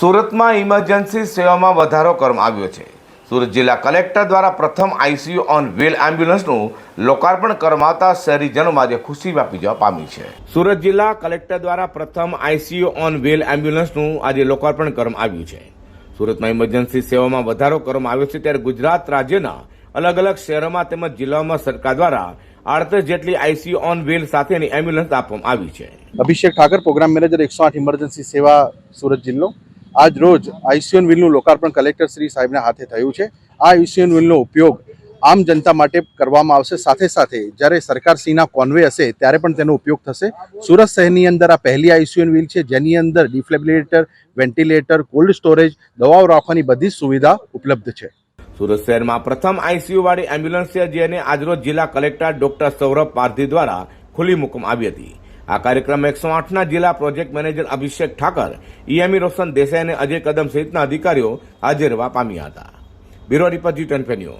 સુરતમાં ઇમરજન્સી સેવામાં વધારો કરવામાં આવ્યો છે. સુરત જિલ્લા કલેક્ટર દ્વારા પ્રથમ આઈસીયુ ઓન વ્હીલ એમ્બ્યુલન્સનું લોકાર્પણ કરવામાં આવતા શહેરીજનોમાં આજે ખુશી વ્યાપી જવા પામી છે. સુરત જિલ્લા કલેક્ટર દ્વારા પ્રથમ આઈસીયુ ઓન વ્હીલ એમ્બ્યુલન્સનું આજે લોકાર્પણ કરવામાં આવ્યું છે. સુરતમાં ઇમરજન્સી સેવામાં વધારો કરવામાં આવ્યો છે ત્યારે ગુજરાત રાજ્યના અલગ અલગ શહેરોમાં તેમજ જિલ્લાઓમાં સરકાર દ્વારા આડત્રીસ જેટલી આઈસીયુ ઓન વ્હીલ સાથેની એમ્બ્યુલન્સ આપવામાં આવી છે. અભિષેક ઠાકર, પ્રોગ્રામ મેનેજર એકસો આઠ ઇમરજન્સી સેવા સુરત જિલ્લો. આજ રોજ આઈસીયુન વ્હીલનું લોકાર્પણ કલેક્ટર શ્રી સાહેબના હાથે થયું છે. આ આઈસીયુન વ્હીલનો ઉપયોગ આમ જનતા માટે કરવામાં આવશે. સાથે સાથે જ્યારે સરકારશ્રીના કોન્વે હશે ત્યારે પણ તેનો ઉપયોગ થશે. સુરત શહેરની અંદર આ પહેલી આઈસીયુન વ્હીલ છે, જેની અંદર ડિફ્લેબિલેટર વેન્ટિલેટર, કોલ્ડ સ્ટોરેજ, દવાઓ રાખવાની બધી સુવિધા ઉપલબ્ધ છે. સુરત શહેરમાં પ્રથમ આઈસીયુ વાળી એમ્બ્યુલન્સ છે, જેને આજરોજ જિલ્લા કલેક્ટર ડોક્ટર સૌરભ પારધી દ્વારા ખુલ્લી મૂકવામાં આવી હતી. આ કાર્યક્રમ એકસો આઠના જિલ્લા project manager Abhishek Thakar EME Roshan Desai અને અજય કદમ સહિતના અધિકારીઓ હાજર રહેવા પામ્યા હતા. Bureau report Zee news.